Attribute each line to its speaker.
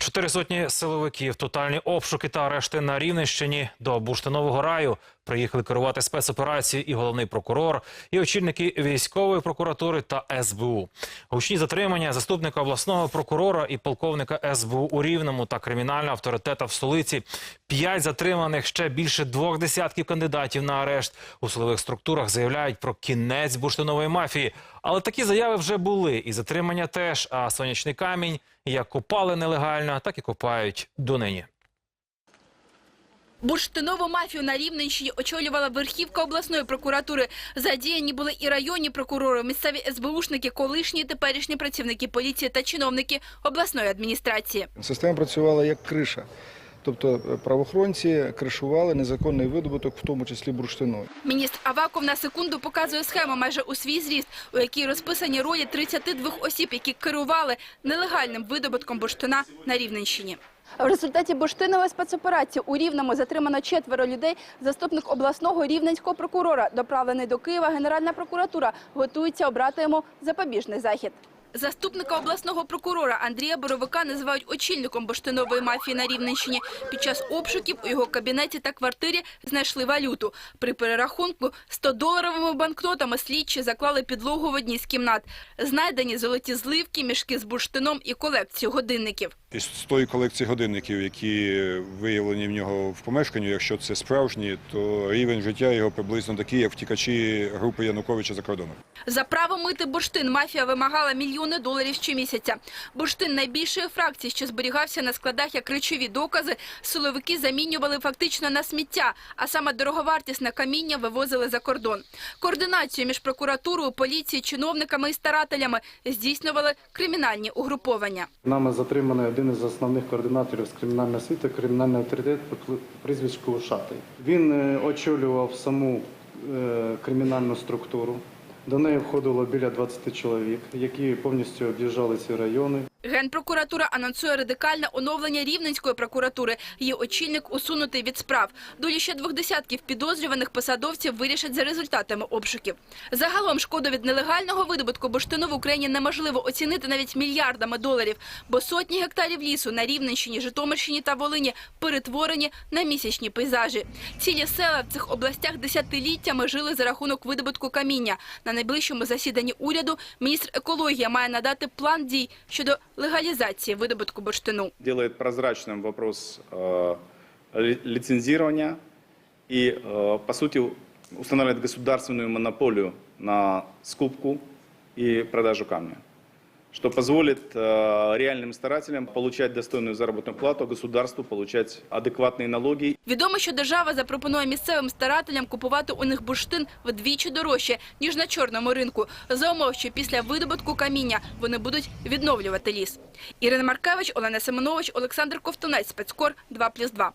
Speaker 1: Чотири сотні силовиків, тотальні обшуки та арешти на Рівненщині до Бурштинового раю приїхали керувати спецоперацією і головний прокурор, і очільники військової прокуратури та СБУ. Гучні затримання заступника обласного прокурора і полковника СБУ у Рівному та кримінального авторитета в столиці. П'ять затриманих ще більше двох десятків кандидатів на арешт у силових структурах заявляють про кінець бурштинової мафії. Але такі заяви вже були, і затримання теж. А сонячний камінь як копали нелегально, так і копають донині.
Speaker 2: Бурштинову мафію на Рівненщині очолювала верхівка обласної прокуратури. Задіяні були і районні прокурори, місцеві СБУшники, колишні і теперішні працівники поліції та чиновники обласної адміністрації.
Speaker 3: Система працювала як криша. Тобто е, правоохоронці кришували незаконний видобуток, в тому числі бурштину.
Speaker 2: Міністр Аваков на секунду показує схему майже у свій зріст, у якій розписані ролі 32 осіб, які керували нелегальним видобутком бурштина на Рівненщині. В результаті бурштинової спецоперації у Рівному затримано четверо людей. Заступник обласного рівненського прокурора, доправлений до Києва, Генеральна прокуратура готується обрати йому запобіжний захід. Заступника обласного прокурора Андрія Боровика називають очільником бурштинової мафії на Рівненщині. Під час обшуків у його кабінеті та квартирі знайшли валюту. При перерахунку 100-доларовими банкнотами слідчі заклали підлогу в одній з кімнат. Знайдені золоті зливки, мішки з бурштином і колекцію годинників.
Speaker 4: Із тої колекції годинників, які виявлені в нього в помешканні, якщо це справжні, то рівень життя його приблизно такий, як втікачі групи Януковича за кордоном.
Speaker 2: За право мити бурштин мафія вимагала мільйони доларів щомісяця. Бурштин найбільшої фракції, що зберігався на складах як речові докази, силовики замінювали фактично на сміття, а саме дороговартісне каміння вивозили за кордон. Координацію між прокуратурою, поліцією, чиновниками і старателями здійснювали кримінальні угруповання.
Speaker 5: Нами затриманий один із основних координаторів з кримінального світу, кримінальний авторитет по прізвиську Ушатий. Він е, очолював саму е, кримінальну структуру. До неї входило біля 20 чоловік, які повністю об'їжджали ці райони.
Speaker 2: Генпрокуратура анонсує радикальне оновлення Рівненської прокуратури. Її очільник усунутий від справ. Долі ще двох десятків підозрюваних посадовців вирішать за результатами обшуків. Загалом шкоду від нелегального видобутку бурштину в Україні неможливо оцінити навіть мільярдами доларів, бо сотні гектарів лісу на Рівненщині, Житомирщині та Волині перетворені на місячні пейзажі. Цілі села в цих областях десятиліттями жили за рахунок видобутку каміння. На найближчому засіданні уряду міністр екології має надати план дій щодо легалізації видобутку бурштину.
Speaker 6: делает прозрачным вопрос э, ли- лицензирования и, э, по сути, устанавливает государственную монополию на скупку и продажу камня, что позволит э, реальным старателям получать достойную заработную плату, а государству получать адекватные налоги
Speaker 2: Відомо, що держава запропонує місцевим старателям купувати у них бурштин вдвічі дорожче, ніж на чорному ринку, за умов, що після видобутку каміння вони будуть відновлювати ліс. Ірина Маркевич, Олена Семенович, Олександр Ковтунець, Спецкор 2+,2.